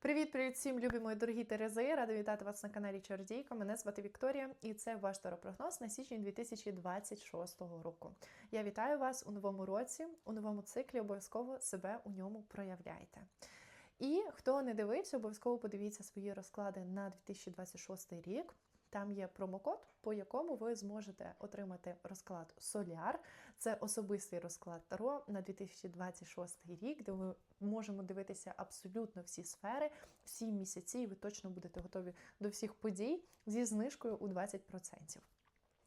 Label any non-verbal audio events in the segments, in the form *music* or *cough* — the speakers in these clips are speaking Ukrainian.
Привіт-привіт всім, любі мої дорогі Терези! Рада вітати вас на каналі Чардійка. Мене звати Вікторія, і це ваш таропрогноз на січень 2026 року. Я вітаю вас у новому році, у новому циклі. Обов'язково себе у ньому проявляйте. І хто не дивився, обов'язково подивіться свої розклади на 2026 рік. Там є промокод, по якому ви зможете отримати розклад Соляр. Це особистий розклад Таро на 2026 рік, де ми можемо дивитися абсолютно всі сфери, всі місяці, і ви точно будете готові до всіх подій зі знижкою у 20%.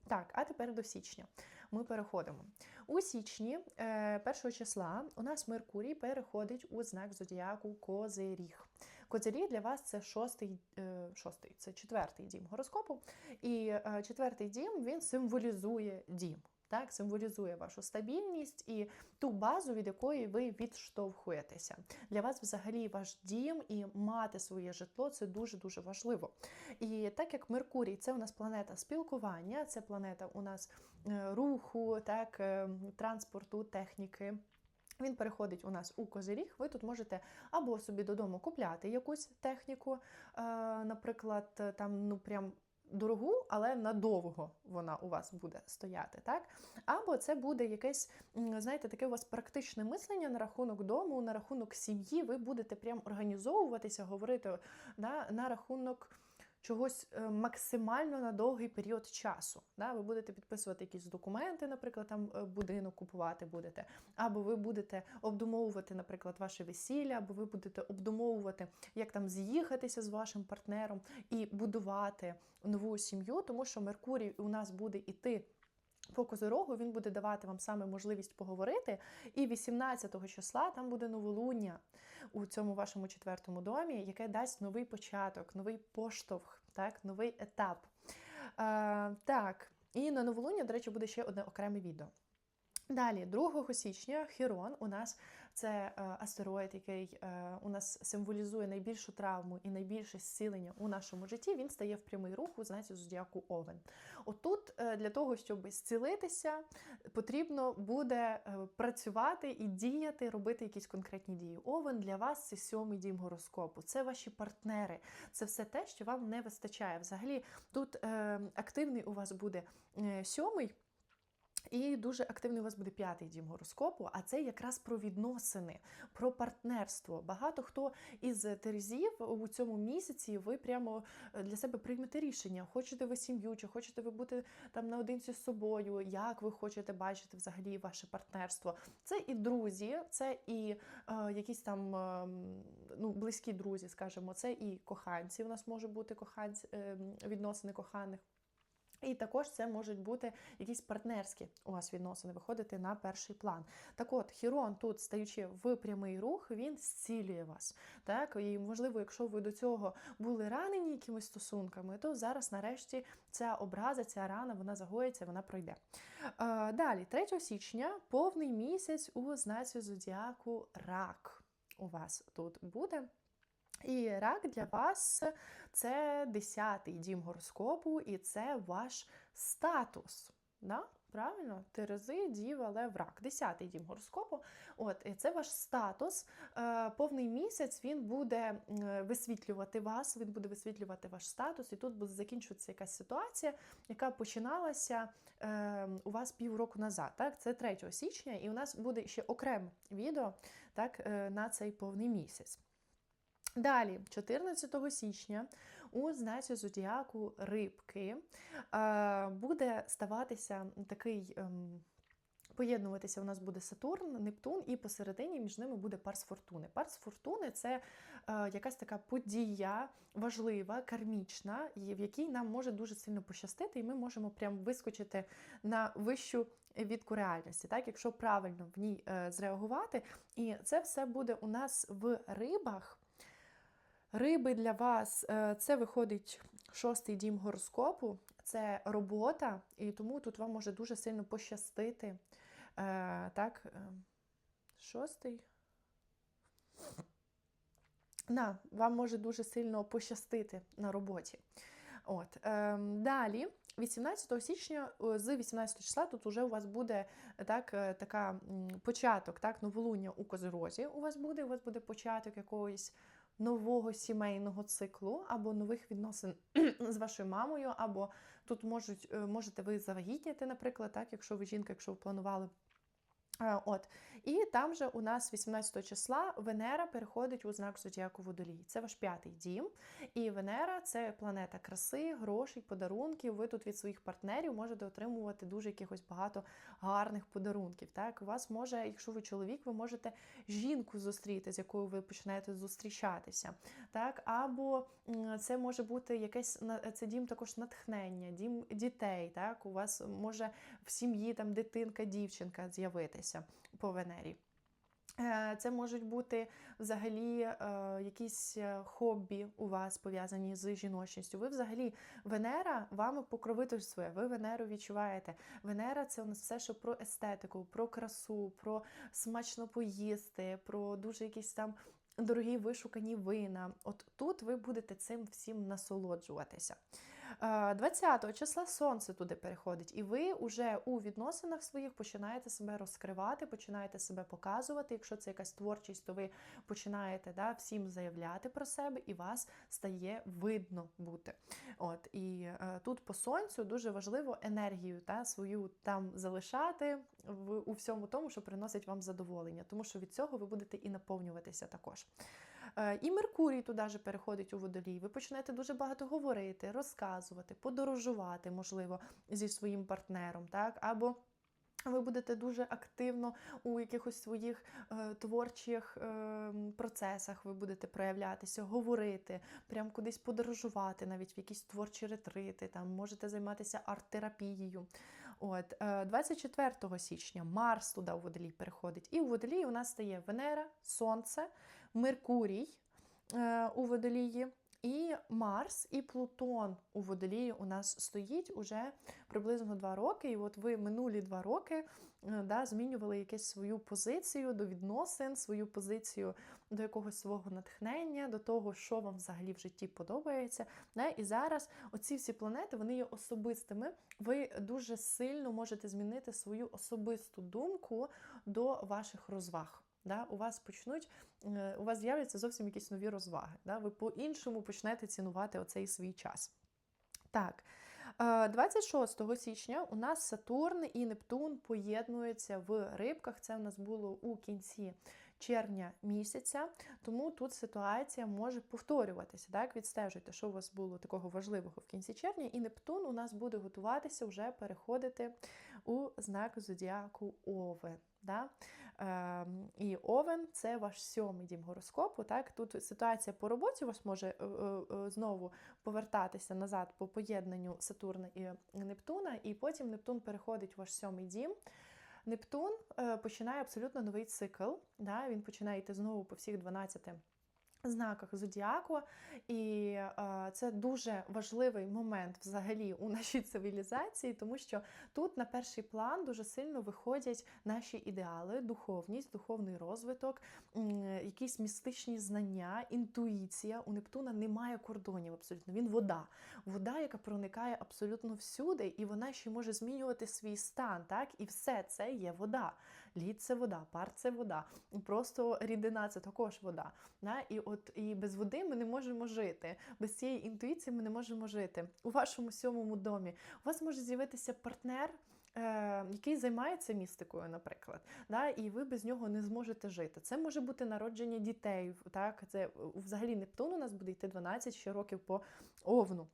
Так, а тепер до січня. Ми переходимо. У січні, е, першого числа, у нас Меркурій переходить у знак зодіаку Козиріг. Козиріг для вас це шостий, е, шостий, це четвертий дім гороскопу. І е, четвертий дім він символізує дім. Так, символізує вашу стабільність і ту базу, від якої ви відштовхуєтеся. Для вас взагалі ваш дім і мати своє житло це дуже-дуже важливо. І так як Меркурій це у нас планета спілкування, це планета у нас е, руху, так, транспорту, техніки. Він переходить у нас у козиріг. Ви тут можете або собі додому купляти якусь техніку, е, наприклад, там ну прям дорогу, але надовго вона у вас буде стояти, так? Або це буде якесь, знаєте, таке у вас практичне мислення на рахунок дому, на рахунок сім'ї. Ви будете прям організовуватися, говорити да, на рахунок чогось е, максимально на довгий період часу. Да? Ви будете підписувати якісь документи, наприклад, там е, будинок купувати будете, або ви будете обдумовувати, наприклад, ваше весілля, або ви будете обдумовувати, як там з'їхатися з вашим партнером і будувати нову сім'ю, тому що Меркурій у нас буде іти. По козорогу він буде давати вам саме можливість поговорити. І 18 числа там буде новолуння у цьому вашому четвертому домі, яке дасть новий початок, новий поштовх, так, новий етап. Е, Так, і на новолуння, до речі, буде ще одне окреме відео. Далі, 2 січня, Хірон у нас це е, астероїд, який е, у нас символізує найбільшу травму і найбільше зцілення у нашому житті. Він стає в прямий рух у знаці зодіаку Овен. Отут е, для того, щоб зцілитися, потрібно буде працювати і діяти, робити якісь конкретні дії. Овен для вас це сьомий дім гороскопу, це ваші партнери, це все те, що вам не вистачає. Взагалі, тут активний у вас буде сьомий. І дуже активний у вас буде п'ятий дім гороскопу, а це якраз про відносини, про партнерство. Багато хто із терезів у цьому місяці ви прямо е, для себе приймете рішення, хочете ви сім'ю, чи хочете ви бути там наодинці з собою, як ви хочете бачити взагалі ваше партнерство. Це і друзі, це і е, якісь там е, ну, близькі друзі, скажімо, це і коханці. У нас може бути коханці, е, відносини коханих. І також це можуть бути якісь партнерські у вас відносини, виходити на перший план. Так от, Хірон, тут, стаючи в прямий рух, він зцілює вас. Так? І, можливо, якщо ви до цього були ранені якимись стосунками, то зараз, нарешті, ця образа, ця рана, вона загоїться, вона пройде. Далі, 3 січня, повний місяць у знаці зодіаку рак у вас тут буде. І рак для вас це 10-й дім гороскопу, і це ваш статус. Да? Правильно, Терези, Діва, Лев, рак. Десятий дім гороскопу. От, і Це ваш статус. Е, повний місяць він буде висвітлювати вас, він буде висвітлювати ваш статус, і тут буде закінчуватися якась ситуація, яка починалася е, у вас півроку назад. Так? Це 3 січня, і у нас буде ще окреме відео так, е, на цей повний місяць. Далі, 14 січня, у знаці зодіаку рибки е, буде ставатися такий. Ем, поєднуватися у нас буде Сатурн, Нептун, і посередині між ними буде Парс Фортуни. Парс Фортуни це е, якась така подія важлива, кармічна, в якій нам може дуже сильно пощастити, і ми можемо прям вискочити на вищу відку реальності, так, якщо правильно в ній е, зреагувати. І це все буде у нас в рибах. Риби для вас е, це виходить шостий дім гороскопу, це робота, і тому тут вам може дуже сильно пощастити. Е, так, е, шостий. На, вам може дуже сильно пощастити на роботі. От, Далі, 18 січня, з 18 числа, тут вже у вас буде так, така початок, так, новолуння у Козирозі. У вас буде, у вас буде початок якоїсь нового сімейного циклу або нових відносин з вашою мамою, або тут можуть, е, можете ви завагітніти, наприклад, так, якщо ви жінка, якщо ви планували. Е, От, і там же у нас 18 числа Венера переходить у знак Зодіаку Водолій. Це ваш п'ятий дім. І Венера це планета краси, грошей, подарунків. Ви тут від своїх партнерів можете отримувати дуже якихось багато гарних подарунків. Так, у вас може, якщо ви чоловік, ви можете жінку зустріти, з якою ви починаєте зустрічатися. Так, або це може бути якесь це дім також натхнення, дім дітей. Так, у вас може в сім'ї там дитинка, дівчинка з'явитися по Венері. Е, Це можуть бути взагалі е, якісь е, хобі у вас пов'язані з жіночністю. Ви взагалі Венера вами покровительствує, ви Венеру відчуваєте. Венера це у нас все, що про естетику, про красу, про смачно поїсти, про дуже якісь там дорогі вишукані вина. От тут ви будете цим всім насолоджуватися. Е, 20 числа сонце туди переходить, і ви вже у відносинах своїх починаєте себе розкривати, починаєте себе показувати. Якщо це якась творчість, то ви починаєте да, всім заявляти про себе, і вас стає видно бути. От і е, тут по сонцю дуже важливо енергію та свою там залишати в у всьому тому, що приносить вам задоволення, тому що від цього ви будете і наповнюватися також. Е, І Меркурій туди же переходить у водолій. Ви почнете дуже багато говорити, розказувати, подорожувати, можливо, зі своїм партнером, так? Або ви будете дуже активно у якихось своїх е, творчих е, процесах, ви будете проявлятися, говорити, прям кудись подорожувати, навіть в якісь творчі ретрити, там можете займатися арт-терапією. От, е, 24 січня Марс туди у водолій переходить. І у водолії у нас стає Венера, Сонце, Меркурій е, у водолії. І Марс і Плутон у водолії у нас стоїть уже приблизно два роки. І от ви минулі два роки е, да, змінювали якусь свою позицію до відносин, свою позицію до якогось свого натхнення, до того, що вам взагалі в житті подобається. Да? І зараз оці всі планети вони є особистими. Ви дуже сильно можете змінити свою особисту думку до ваших розваг. Да, у вас почнуть, е, у вас з'являться зовсім якісь нові розваги. Да? Ви по-іншому почнете цінувати оцей свій час. Так, е, 26 січня у нас Сатурн і Нептун поєднуються в рибках. Це у нас було у кінці червня місяця, тому тут ситуація може повторюватися. Так, відстежуйте, що у вас було такого важливого в кінці червня, і Нептун у нас буде готуватися вже переходити у знак зодіаку Овен. Да? Ем, і Овен це ваш сьомий дім гороскопу. Так? Тут ситуація по роботі у вас може е, е, е, знову повертатися назад по поєднанню Сатурна і Нептуна, і потім Нептун переходить у ваш сьомий дім. Нептун починає абсолютно новий цикл. Да? Він починає йти знову по всіх 12 знаках зодіаку, і е, це дуже важливий момент взагалі у нашій цивілізації, тому що тут на перший план дуже сильно виходять наші ідеали, духовність, духовний розвиток, м, якісь містичні знання, інтуїція. У Нептуна немає кордонів абсолютно. Він вода, вода, яка проникає абсолютно всюди, і вона ще може змінювати свій стан. Так, і все це є вода. Лід це вода, пар це вода, просто рідина це також вода. Да? І от і без води ми не можемо жити. Без цієї інтуїції ми не можемо жити. У вашому сьомому домі у вас може з'явитися партнер. е, Який займається містикою, наприклад, да, і ви без нього не зможете жити. Це може бути народження дітей. Так, це е, взагалі Нептун у нас буде йти 12 ще років по овну.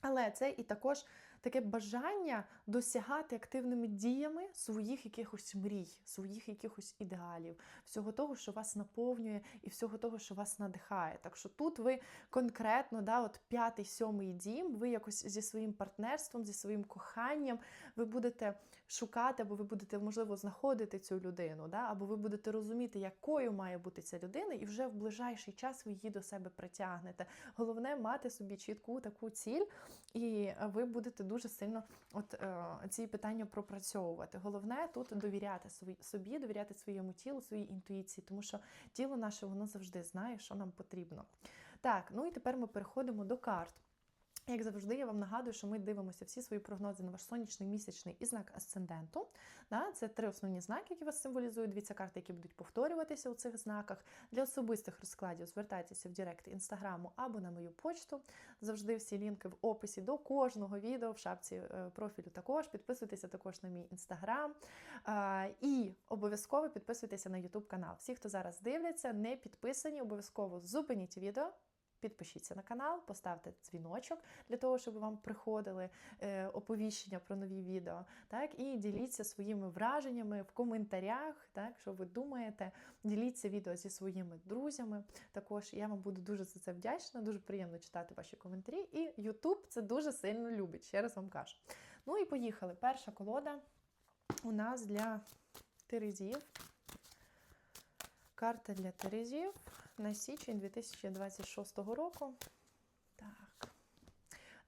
Але це і також таке бажання досягати активними діями своїх якихось мрій, своїх якихось ідеалів, всього того, що вас наповнює, і всього того, що вас надихає. Так що тут ви конкретно, да, от п'ятий, сьомий дім, ви якось зі своїм партнерством, зі своїм коханням, ви будете шукати, або ви будете, можливо, знаходити цю людину, да, або ви будете розуміти, якою має бути ця людина, і вже в ближайший час ви її до себе притягнете. Головне мати собі чітку таку ціль, і ви будете дуже сильно от е, ці питання пропрацьовувати. Головне тут довіряти собі, довіряти своєму тілу, своїй інтуїції, тому що тіло наше воно завжди знає, що нам потрібно. Так, ну і тепер ми переходимо до карт. Як завжди, я вам нагадую, що ми дивимося всі свої прогнози на ваш сонячний, місячний і знак асценденту. Да? Це три основні знаки, які вас символізують. Це карти, які будуть повторюватися у цих знаках. Для особистих розкладів звертайтеся в Директ інстаграму або на мою почту. Завжди всі лінки в описі до кожного відео в шапці е, профілю. Також підписуйтеся також на мій інстаграм. І обов'язково підписуйтеся на YouTube канал. Всі, хто зараз дивляться, не підписані, обов'язково зупиніть відео. Підпишіться на канал, поставте дзвіночок для того, щоб вам приходили е, оповіщення про нові відео. Так, і діліться своїми враженнями в коментарях, так, що ви думаєте. Діліться відео зі своїми друзями. Також я вам буду дуже за це вдячна, дуже приємно читати ваші коментарі. І YouTube це дуже сильно любить, ще раз вам кажу. Ну і поїхали. Перша колода у нас для Терезів. Карта для Терезів на січень 2026 року.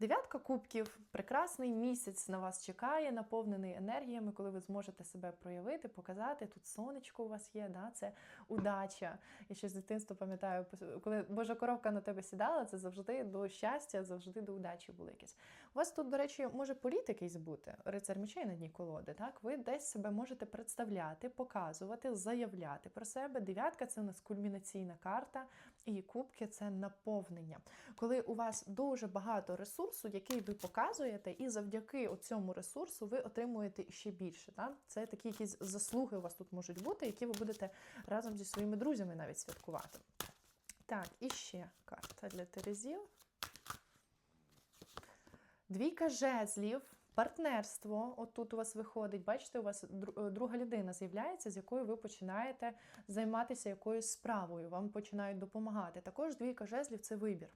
Дев'ятка кубків, прекрасний місяць на вас чекає, наповнений енергіями, коли ви зможете себе проявити, показати. Тут сонечко у вас є, да? це удача. Я ще з дитинства пам'ятаю, коли Божа коровка на тебе сідала, це завжди до щастя, завжди до удачі було якесь. У вас тут, до речі, може політ якийсь бути, рицар мечей на дні колоди. Так? Ви десь себе можете представляти, показувати, заявляти про себе. Дев'ятка це у нас кульмінаційна карта, і кубки це наповнення. Коли у вас дуже багато ресурсу, який ви показуєте, і завдяки цьому ресурсу ви отримуєте ще більше. Так? Це такі якісь заслуги у вас тут можуть бути, які ви будете разом зі своїми друзями навіть святкувати. Так, і ще карта для Терезів. Двійка жезлів, партнерство. От тут у вас виходить, бачите, у вас друга людина з'являється, з якою ви починаєте займатися якоюсь справою, вам починають допомагати. Також двійка жезлів це вибір.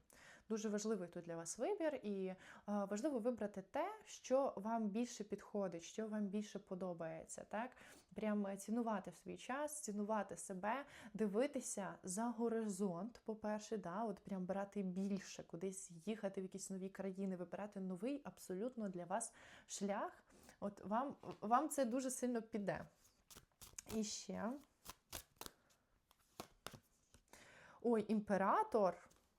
Дуже важливий тут для вас вибір, і важливо вибрати те, що вам більше підходить, що вам більше подобається. Так? Прям цінувати свій час, цінувати себе, дивитися за горизонт, по-перше, да, от прям брати більше, кудись їхати в якісь нові країни, вибирати новий абсолютно для вас шлях. От вам, вам це дуже сильно піде. І ще. Ой, імператор.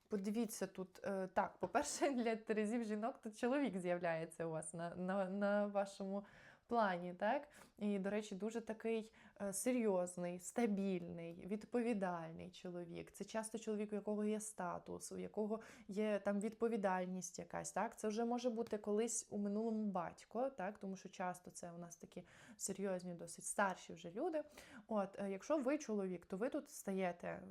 Подивіться тут, е, так, по-перше, *laughs* для терезів жінок тут чоловік з'являється у вас на, на, на вашому плані, так? І, до речі, дуже такий е, серйозний, стабільний, відповідальний чоловік. Це часто чоловік, у якого є статус, у якого є там відповідальність якась. Так, це вже може бути колись у минулому батько, так, тому що часто це у нас такі серйозні, досить старші вже люди. От, е, якщо ви чоловік, то ви тут стаєте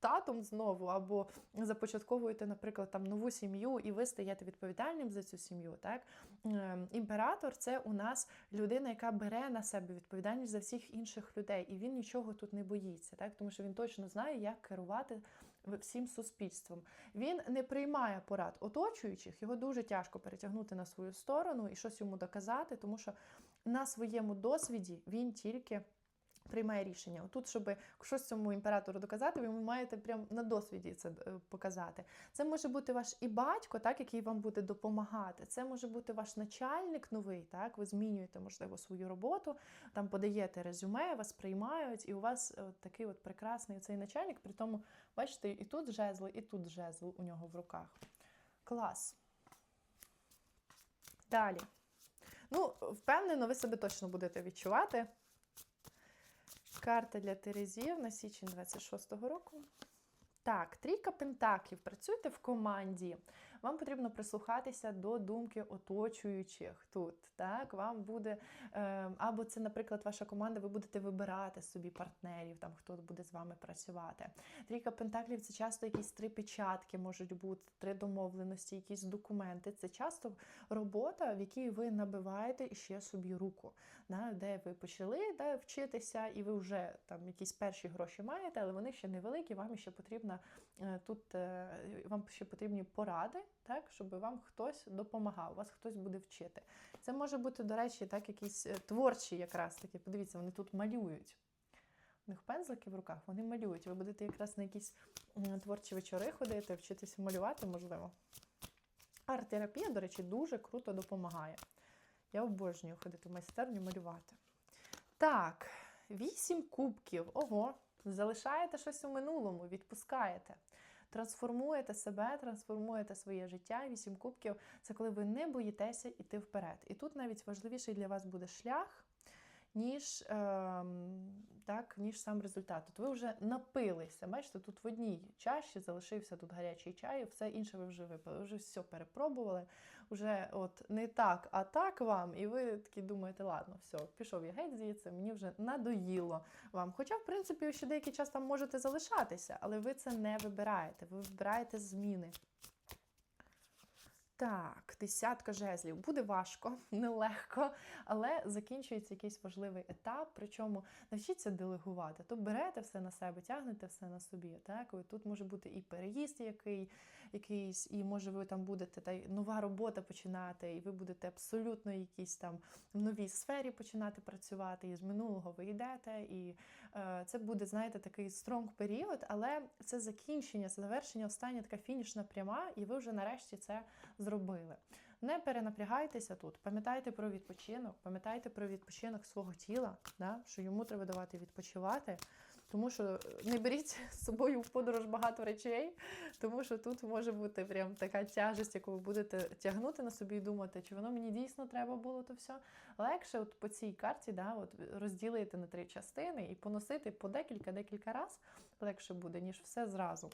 татом знову, або започатковуєте, наприклад, там нову сім'ю, і ви стаєте відповідальним за цю сім'ю. Так? Ем, імператор це у нас людина, яка бере на себе відповідальність за всіх інших людей, і він нічого тут не боїться, так? тому що він точно знає, як керувати. Всім суспільством він не приймає порад оточуючих, його дуже тяжко перетягнути на свою сторону і щось йому доказати, тому що на своєму досвіді він тільки приймає рішення. Тут, щоб щось цьому імператору доказати, ви маєте прямо на досвіді це е, показати. Це може бути ваш і батько, так, який вам буде допомагати. Це може бути ваш начальник новий, так, ви змінюєте, можливо, свою роботу, там подаєте резюме, вас приймають, і у вас от е, такий от прекрасний цей начальник. При тому, бачите, і тут жезл, і тут жезл у нього в руках. Клас. Далі. Ну, впевнено, ви себе точно будете відчувати. Карта для Терезів на січень 26-го року. Так, трійка пентаклів. Працюйте в команді. Вам потрібно прислухатися до думки оточуючих тут. Так, вам буде е, або це, наприклад, ваша команда, ви будете вибирати собі партнерів, там хто буде з вами працювати. Трійка пентаклів це часто якісь три печатки можуть бути, три домовленості, якісь документи. Це часто робота, в якій ви набиваєте ще собі руку, да, де ви почали да, вчитися, і ви вже там якісь перші гроші маєте, але вони ще невеликі. Вам ще потрібна е, тут е, вам ще потрібні поради так, щоб вам хтось допомагав, вас хтось буде вчити. Це може бути, до речі, так, якісь е, творчі якраз такі. Подивіться, вони тут малюють. У них пензлики в руках, вони малюють. Ви будете якраз на якісь творчі вечори ходити, вчитися малювати, можливо. Арт-терапія, до речі, дуже круто допомагає. Я обожнюю ходити в майстерню малювати. Так, вісім кубків. Ого, залишаєте щось у минулому, відпускаєте. Трансформуєте себе, трансформуєте своє життя. Вісім кубків це коли ви не боїтеся йти вперед. І тут навіть важливіший для вас буде шлях. Ніж ем, так, ніж сам результат. Тут ви вже напилися. Бачите, тут в одній чаші залишився тут гарячий чай, все інше ви вже випили, ви вже все перепробували. Вже от не так, а так вам, і ви такі думаєте, ладно, все, пішов я геть звідси, мені вже надоїло вам. Хоча, в принципі, ще деякий час там можете залишатися, але ви це не вибираєте. Ви вибираєте зміни. Так, десятка жезлів. Буде важко, *laughs* нелегко, але закінчується якийсь важливий етап. Причому навчіться делегувати. То берете все на себе, тягнете все на собі. Так, тут може бути і переїзд, який, якийсь, і може ви там будете та й нова робота починати, і ви будете абсолютно якісь там в новій сфері починати працювати. І з минулого ви йдете, і це буде, знаєте, такий стронг період, але це закінчення, це завершення, остання така фінішна пряма, і ви вже нарешті це зробили. Не перенапрягайтеся тут, пам'ятайте про відпочинок, пам'ятайте про відпочинок свого тіла, да, що йому треба давати відпочивати. Тому що не беріть *laughs* з собою в подорож багато речей, тому що тут може бути прям така тяжесть, яку ви будете тягнути на собі і думати, чи воно мені дійсно треба було то все. Легше, от по цій карті, да, от розділити на три частини і поносити по декілька-декілька разів легше буде, ніж все зразу.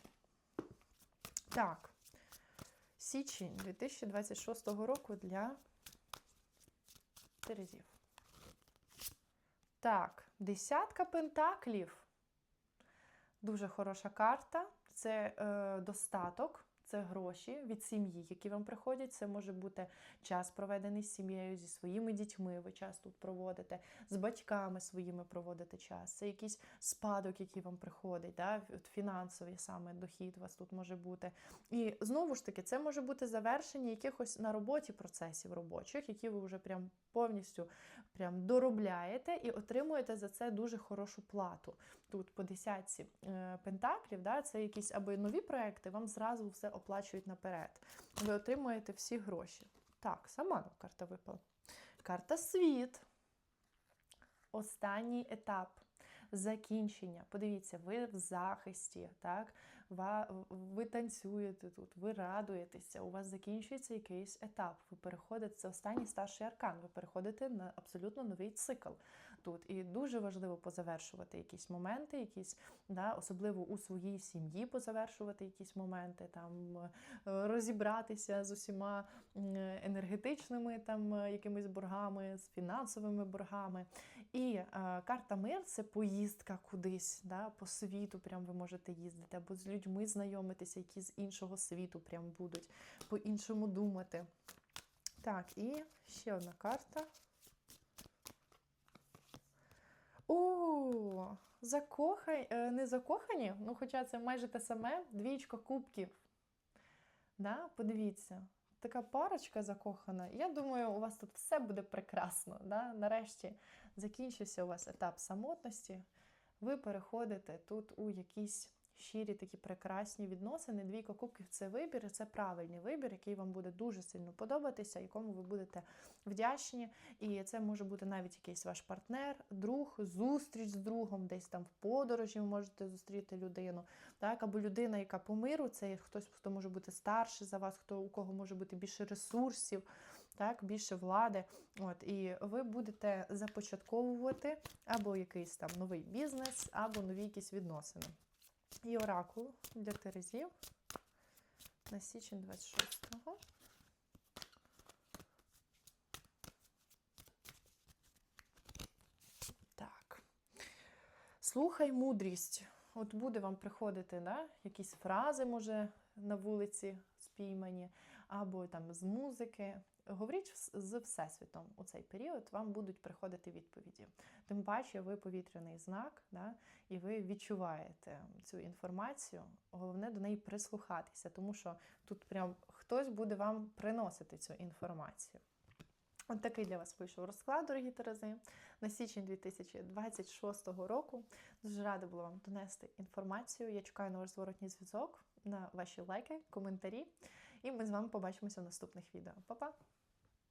Так. Січень 2026 року для Терезів. Так, десятка пентаклів. Дуже хороша карта. Це е, достаток, це гроші від сім'ї, які вам приходять. Це може бути час, проведений з сім'єю, зі своїми дітьми. Ви час тут проводите, з батьками своїми проводите час. Це якийсь спадок, який вам приходить, да? Фінансовий саме дохід у вас тут може бути. І знову ж таки, це може бути завершення якихось на роботі процесів робочих, які ви вже прям повністю прям доробляєте і отримуєте за це дуже хорошу плату. Тут по десятці е, пентаклів, да, це якісь або нові проекти, вам зразу все оплачують наперед. Ви отримуєте всі гроші. Так, сама карта випала. Карта світ. Останній етап. Закінчення. Подивіться, ви в захисті, так? ви танцюєте тут, ви радуєтеся, у вас закінчується якийсь етап. Ви переходите, це останній старший аркан, ви переходите на абсолютно новий цикл тут. І дуже важливо позавершувати якісь моменти, якісь, да, особливо у своїй сім'ї позавершувати якісь моменти, там е, розібратися з усіма енергетичними там якимись боргами, з фінансовими боргами. І е, карта мир це поїздка кудись, да, по світу. Прям ви можете їздити, або з людьми знайомитися, які з іншого світу прям будуть по-іншому думати. Так, і ще одна карта. О, закохані, не закохані, ну хоча це майже те саме, двічка кубків. Да? Подивіться, така парочка закохана. Я думаю, у вас тут все буде прекрасно. Да? Нарешті закінчився у вас етап самотності. Ви переходите тут у якісь щирі такі прекрасні відносини. Двійка кубків це вибір, це правильний вибір, який вам буде дуже сильно подобатися, якому ви будете вдячні. І це може бути навіть якийсь ваш партнер, друг, зустріч з другом, десь там в подорожі ви можете зустріти людину. Так, Або людина, яка по миру, це хтось, хто може бути старший за вас, хто у кого може бути більше ресурсів. Так, більше влади, от і ви будете започатковувати або якийсь там новий бізнес, або нові якісь відносини. І оракул для Терезів на січень 26-го. Так. Слухай мудрість. От буде вам приходити да, якісь фрази, може, на вулиці спіймані, або там з музики. Говоріть з Всесвітом у цей період, вам будуть приходити відповіді. Тим паче, ви повітряний знак, да, і ви відчуваєте цю інформацію. Головне до неї прислухатися, тому що тут прям хтось буде вам приносити цю інформацію. От такий для вас вийшов розклад, дорогі Терези, на січень 2026 року. Дуже рада була вам донести інформацію. Я чекаю на ваш зворотній зв'язок, на ваші лайки, коментарі. І ми з вами побачимося в наступних відео. Па-па!